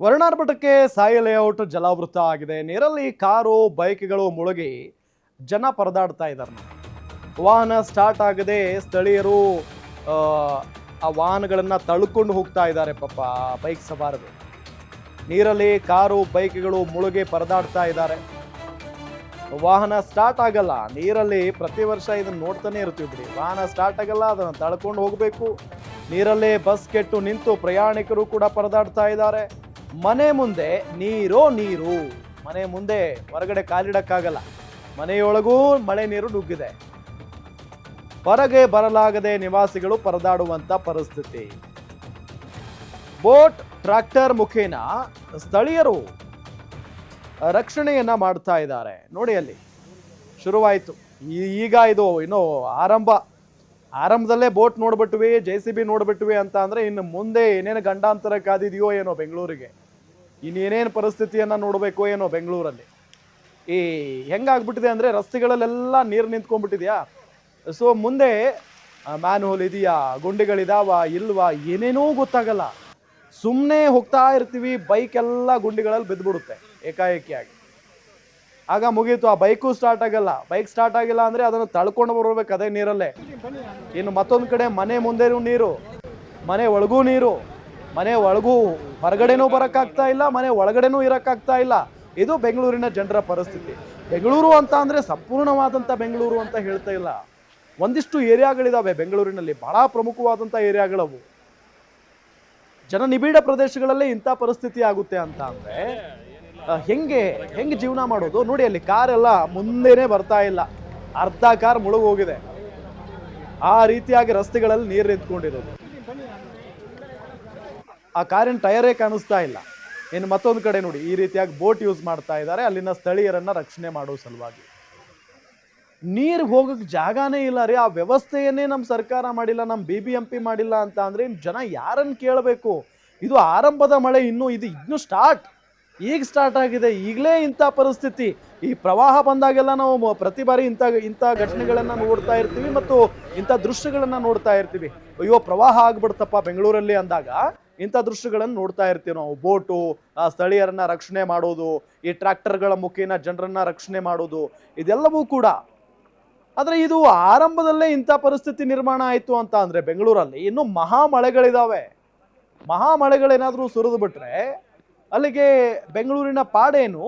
ವರ್ಣಾರ್ಭಟಕ್ಕೆ Sai layout ಜಲಾವೃತ ಆಗಿದೆ. ನೀರಲ್ಲಿ car ಬೈಕ್ಗಳು ಮುಳುಗಿ ಜನ ಪರದಾಡ್ತಾ ಇದ್ದಾರೆ. ವಾಹನ ಸ್ಟಾರ್ಟ್ ಆಗದೆ. ಸ್ಥಳೀಯರು ಆ, ವಾಹನಗಳನ್ನು ತಳ್ಕೊಂಡು ಹೋಗ್ತಾ ಇದ್ದಾರೆ ಪಾಪ ಬೈಕ್ ಸವಾರರು. ನೀರಲ್ಲಿ ಕಾರು ಬೈಕ್ಗಳು ಮುಳುಗಿ ಪರದಾಡ್ತಾ ಇದ್ದಾರೆ. ವಾಹನ ಸ್ಟಾರ್ಟ್ ಆಗಲ್ಲ. ನೀರಲ್ಲಿ ಪ್ರತಿ ವರ್ಷ ಇದನ್ನ ನೋಡ್ತಾನೆ ಇರ್ತೀವಿ ಬಿಡಿ ವಾಹನ ಸ್ಟಾರ್ಟ್ ಆಗಲ್ಲ ಅದನ್ನು ತಳ್ಕೊಂಡು ಹೋಗಬೇಕು. ನೀರಲ್ಲೇ ಬಸ್ ಕೆಟ್ಟು ನಿಂತು ಪ್ರಯಾಣಿಕರು ಕೂಡ ಪರದಾಡ್ತಾ ಇದ್ದಾರೆ. ಮನೆ ಮುಂದೆ ನೀರೋ ನೀರು. ಮನೆ ಮುಂದೆ ಹೊರಗಡೆ ಕಾಲಿಡಕ್ಕಾಗಲ್ಲ. ಮನೆಯೊಳಗೂ ಮಳೆ ನೀರು ನುಗ್ಗಿದೆ. ಹೊರಗೆ ಬರಲಾಗದೆ ನಿವಾಸಿಗಳು ಪರದಾಡುವಂತ ಪರಿಸ್ಥಿತಿ. ಬೋಟ್ ಟ್ರಾಕ್ಟರ್ ಮುಖೇನ ಸ್ಥಳೀಯರು ರಕ್ಷಣೆಯನ್ನ ಮಾಡ್ತಾ ಇದ್ದಾರೆ. ನೋಡಿ ಅಲ್ಲಿ. ಶುರುವಾಯಿತು. ಈಗ ಇದು ಇನ್ನು ಆರಂಭ. ಆರಂಭದಲ್ಲೇ ಬೋಟ್ ನೋಡ್ಬಿಟ್ವಿ, ಜೆ ಸಿ ಬಿ ನೋಡ್ಬಿಟ್ವಿ ಅಂತ ಅಂದ್ರೆ ಇನ್ನು ಮುಂದೆ ಏನೇನು ಗಂಡಾಂತರ ಕಾದಿದೆಯೋ ಏನೋ ಬೆಂಗಳೂರಿಗೆ. ಇನ್ನೇನೇನು ಪರಿಸ್ಥಿತಿಯನ್ನ ನೋಡಬೇಕೋ ಏನೋ ಬೆಂಗಳೂರಲ್ಲಿ. ಈ ಹೆಂಗಾಗ್ಬಿಟ್ಟಿದೆ ಅಂದ್ರೆ ರಸ್ತೆಗಳಲ್ಲೆಲ್ಲ ನೀರು ನಿಂತ್ಕೊಂಡ್ಬಿಟ್ಟಿದೆಯಾ? ಸೊ ಮುಂದೆ ಮ್ಯಾನ್ ಹೋಲ್ ಇದೆಯಾ? ಗುಂಡಿಗಳಿದಾವ? ಇಲ್ವಾ? ಏನೇನೂ ಗೊತ್ತಾಗಲ್ಲ. ಸುಮ್ಮನೆ ಹೋಗ್ತಾ ಇರ್ತೀವಿ ಬೈಕ್ ಎಲ್ಲ ಗುಂಡಿಗಳಲ್ಲಿ ಬಿದ್ದುಬಿಡುತ್ತೆ ಏಕಾಏಕಿಯಾಗಿ. ಆಗ ಮುಗೀತು. ಆ ಬೈಕು ಸ್ಟಾರ್ಟ್ ಆಗಲ್ಲ. ಬೈಕ್ ಸ್ಟಾರ್ಟ್ ಆಗಿಲ್ಲ ಅಂದ್ರೆ ಅದನ್ನು ತಳ್ಕೊಂಡು ಬರ್ಬೇಕು ಅದೇ ನೀರಲ್ಲೇ. ಇನ್ನು ಮತ್ತೊಂದು ಕಡೆ ಮನೆ ಮುಂದೆನೂ ನೀರು, ಮನೆ ಒಳಗೂ ನೀರು, ಮನೆ ಒಳಗೂ ಹೊರಗಡೆನೂ ಬರೋಕ್ಕಾಗ್ತಾ ಇಲ್ಲ, ಮನೆ ಒಳಗಡೆನೂ ಇರೋಕ್ಕಾಗ್ತಾ ಇಲ್ಲ. ಇದು ಬೆಂಗಳೂರಿನ ಜನರ ಪರಿಸ್ಥಿತಿ. ಬೆಂಗಳೂರು ಅಂತ ಅಂದರೆ ಸಂಪೂರ್ಣವಾದಂಥ ಬೆಂಗಳೂರು ಅಂತ ಹೇಳ್ತಾ ಇಲ್ಲ. ಒಂದಿಷ್ಟು ಏರಿಯಾಗಳಿದಾವೆ ಬೆಂಗಳೂರಿನಲ್ಲಿ, ಬಹಳ ಪ್ರಮುಖವಾದಂಥ ಏರಿಯಾಗಳವು. ಜನ ನಿಬಿಡ ಪ್ರದೇಶಗಳಲ್ಲೇ ಇಂಥ ಪರಿಸ್ಥಿತಿ ಆಗುತ್ತೆ ಅಂತ ಅಂದ್ರೆ ಹೆಂಗೆ ಹೆಂಗೆ ಜೀವನ ಮಾಡೋದು? ನೋಡಿ, ಅಲ್ಲಿ ಕಾರೆಲ್ಲ ಮುಂದೆನೆ ಬರ್ತಾ ಇಲ್ಲ. ಅರ್ಧ ಕಾರ್ ಮುಳುಗೋಗಿದೆ ಆ ರೀತಿಯಾಗಿ ರಸ್ತೆಗಳಲ್ಲಿ ನೀರು ನಿಂತ್ಕೊಂಡಿರೋದು. ಆ ಕಾರಿನ ಟಯರೇ ಕಾಣಿಸ್ತಾ ಇಲ್ಲ. ಇನ್ನು ಮತ್ತೊಂದು ಕಡೆ ನೋಡಿ, ಈ ರೀತಿಯಾಗಿ ಬೋಟ್ ಯೂಸ್ ಮಾಡ್ತಾ ಇದ್ದಾರೆ. ಅಲ್ಲಿನ ಸ್ಥಳೀಯರನ್ನ ರಕ್ಷಣೆ ಮಾಡೋ ಸಲುವಾಗಿ. ನೀರು ಹೋಗಕ್ಕೆ ಜಾಗನೇ ಇಲ್ಲ ರೀ. ಆ ವ್ಯವಸ್ಥೆಯನ್ನೇ ನಮ್ಮ ಸರ್ಕಾರ ಮಾಡಿಲ್ಲ ನಮ್ಮ ಬಿ ಬಿ ಎಂ ಪಿ ಮಾಡಿಲ್ಲ ಅಂತ ಅಂದ್ರೆ ಜನ ಯಾರನ್ನು ಕೇಳಬೇಕು? ಇದು ಆರಂಭದ ಮಳೆ, ಇನ್ನೂ ಇದು, ಇನ್ನೂ ಸ್ಟಾರ್ಟ್ ಈಗ ಸ್ಟಾರ್ಟ್ ಆಗಿದೆ. ಈಗಲೇ ಇಂಥ ಪರಿಸ್ಥಿತಿ. ಈ ಪ್ರವಾಹ ಬಂದಾಗೆಲ್ಲ ನಾವು ಪ್ರತಿ ಬಾರಿ ಇಂಥ ಇಂಥ ಘಟನೆಗಳನ್ನು ನೋಡ್ತಾ ಇರ್ತೀವಿ ಮತ್ತು ಇಂಥ ದೃಶ್ಯಗಳನ್ನು ನೋಡ್ತಾ ಇರ್ತೀವಿ. ಅಯ್ಯೋ, ಪ್ರವಾಹ ಆಗ್ಬಿಡ್ತಪ್ಪ ಬೆಂಗಳೂರಲ್ಲಿ ಅಂದಾಗ ಇಂಥ ದೃಶ್ಯಗಳನ್ನು ನೋಡ್ತಾ ಇರ್ತೀವಿ ನಾವು. ಬೋಟು, ಆ, ಸ್ಥಳೀಯರನ್ನ ರಕ್ಷಣೆ ಮಾಡೋದು, ಈ ಟ್ರ್ಯಾಕ್ಟರ್ಗಳ ಮುಖೇನ ಜನರನ್ನ ರಕ್ಷಣೆ ಮಾಡೋದು, ಇದೆಲ್ಲವೂ ಕೂಡ. ಆದರೆ ಇದು ಆರಂಭದಲ್ಲೇ ಇಂಥ ಪರಿಸ್ಥಿತಿ ನಿರ್ಮಾಣ ಆಯಿತು ಅಂತ ಅಂದರೆ ಬೆಂಗಳೂರಲ್ಲಿ ಇನ್ನು ಮಹಾ ಮಳೆಗಳಿದಾವೆ ಮಹಾ ಮಳೆಗಳೇನಾದರೂ ಸುರಿದು ಬಿಟ್ರೆ ಅಲ್ಲಿಗೆ ಬೆಂಗಳೂರಿನ ಪಾಡೇನು?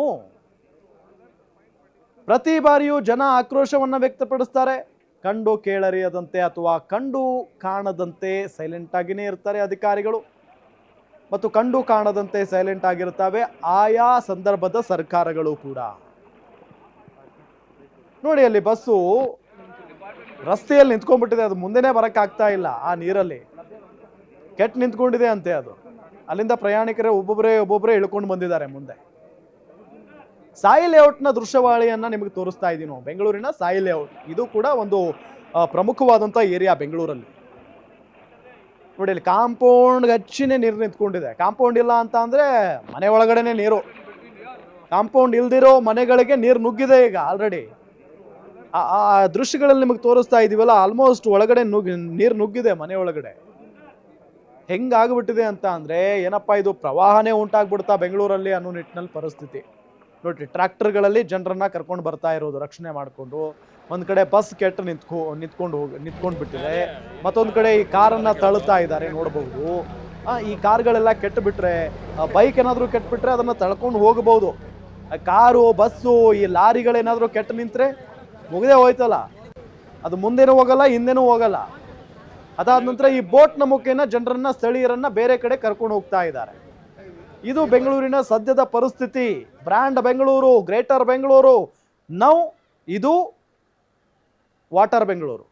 ಪ್ರತಿ ಬಾರಿಯೂ ಜನ ಆಕ್ರೋಶವನ್ನು ವ್ಯಕ್ತಪಡಿಸ್ತಾರೆ. ಕಂಡು ಕೇಳರಿಯದಂತೆ ಅಥವಾ ಕಂಡು ಕಾಣದಂತೆ ಸೈಲೆಂಟ್ ಆಗಿನೇ ಇರ್ತಾರೆ ಅಧಿಕಾರಿಗಳು. ಮತ್ತು ಕಂಡು ಕಾಣದಂತೆ ಸೈಲೆಂಟ್ ಆಗಿರ್ತವೆ ಆಯಾ ಸಂದರ್ಭದ ಸರ್ಕಾರಗಳು ಕೂಡ. ನೋಡಿ ಅಲ್ಲಿ ಬಸ್ಸು ರಸ್ತೆಯಲ್ಲಿ ನಿಂತ್ಕೊಂಡ್ಬಿಟ್ಟಿದೆ. ಅದು ಮುಂದೆನೇ ಬರೋಕ್ಕಾಗ್ತಾ ಇಲ್ಲ ಆ ನೀರಲ್ಲಿ. ಕೆಟ್ಟ ನಿಂತ್ಕೊಂಡಿದೆ ಅಂತೆ ಅದು. ಅಲ್ಲಿಂದ ಪ್ರಯಾಣಿಕರೇ ಒಬ್ಬೊಬ್ಬರೇ ಒಬ್ಬೊಬ್ಬರೇ ಇಳ್ಕೊಂಡು ಬಂದಿದ್ದಾರೆ ಮುಂದೆ. ಸಾಯಿ ಲೇಔಟ್ನ ದೃಶ್ಯವಾಳಿಯನ್ನ ನಿಮಗೆ ತೋರಿಸ್ತಾ ಇದ್ದೀವಿ ನಾವು ಬೆಂಗಳೂರಿನ ಸಾಯಿ ಲೇಔಟ್. ಇದು ಕೂಡ ಒಂದು ಪ್ರಮುಖವಾದಂಥ ಏರಿಯಾ ಬೆಂಗಳೂರಲ್ಲಿ. ನೋಡಿ, ಇಲ್ಲಿ ಕಾಂಪೌಂಡ್ ಹಚ್ಚಿನೇ ನೀರು ನಿಂತ್ಕೊಂಡಿದೆ. ಕಾಂಪೌಂಡ್ ಇಲ್ಲ ಅಂತ ಅಂದ್ರೆ ಮನೆ ಒಳಗಡೆನೆ ನೀರು. ಕಾಂಪೌಂಡ್ ಇಲ್ದಿರೋ ಮನೆಗಳಿಗೆ ನೀರು ನುಗ್ಗಿದೆ ಈಗ ಆಲ್ರೆಡಿ ಆ ಆ ದೃಶ್ಯಗಳಲ್ಲಿ ನಿಮಗೆ ತೋರಿಸ್ತಾ ಇದೀವಲ್ಲ ಆಲ್ಮೋಸ್ಟ್ ಒಳಗಡೆ ನುಗ್ಗಿ ನೀರು ನುಗ್ಗಿದೆ ಮನೆ ಒಳಗಡೆ. ಹೆಂಗಾಗ್ಬಿಟ್ಟಿದೆ ಅಂತ ಅಂದರೆ, ಏನಪ್ಪ ಇದು ಪ್ರವಾಹನೇ ಉಂಟಾಗ್ಬಿಡ್ತಾ ಬೆಂಗಳೂರಲ್ಲಿ ಅನ್ನೋ ನಿಟ್ಟಿನಲ್ಲಿ ಪರಿಸ್ಥಿತಿ. ನೋಡ್ರಿ, ಟ್ರ್ಯಾಕ್ಟರ್ಗಳಲ್ಲಿ ಜನರನ್ನ ಕರ್ಕೊಂಡು ಬರ್ತಾ ಇರೋದು, ರಕ್ಷಣೆ ಮಾಡಿಕೊಂಡು, ಒಂದು ಕಡೆ ಬಸ್ ಕೆಟ್ಟು ನಿಂತ್ಕೊ, ನಿಂತ್ಕೊಂಡು ಹೋಗಿ, ನಿಂತ್ಕೊಂಡು ಬಿಟ್ಟಿದೆ. ಮತ್ತೊಂದು ಕಡೆ ಈ ಕಾರನ್ನ ತಳ್ತಾ ಇದ್ದಾರೆ, ನೋಡಬಹುದು. ಈ ಕಾರ್ಗಳೆಲ್ಲ ಕೆಟ್ಟು ಬಿಟ್ಟರೆ ಬೈಕ್ ಏನಾದರೂ ಕೆಟ್ಟು ಬಿಟ್ರೆ ಅದನ್ನ ತಳ್ಕೊಂಡು ಹೋಗಬಹುದು. ಕಾರು, ಬಸ್ಸು, ಈ ಲಾರಿಗಳೇನಾದರೂ ಕೆಟ್ಟು ನಿಂತರೆ ಮುಗದೆ ಹೋಯ್ತಲ್ಲ. ಅದು ಮುಂದೆನೂ ಹೋಗಲ್ಲ, ಹಿಂದೆನೂ ಹೋಗಲ್ಲ. ಅದಾದ ನಂತರ ಈ ಬೋಟ್ನ ಮುಖೇನ ಜನರನ್ನ, ಸ್ಥಳೀಯರನ್ನ ಬೇರೆ ಕಡೆ ಕರ್ಕೊಂಡು ಹೋಗ್ತಾ ಇದ್ದಾರೆ. ಇದು ಬೆಂಗಳೂರಿನ ಸದ್ಯದ ಪರಿಸ್ಥಿತಿ. Brand Bengaluru, greater Bengaluru. Now, ಇದು ವಾಟರ್ ಬೆಂಗಳೂರು.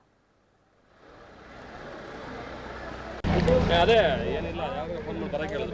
ಅದೇ, ಏನಿಲ್ಲ ಬರಕ್ಕೆ ಎಲ್ಲ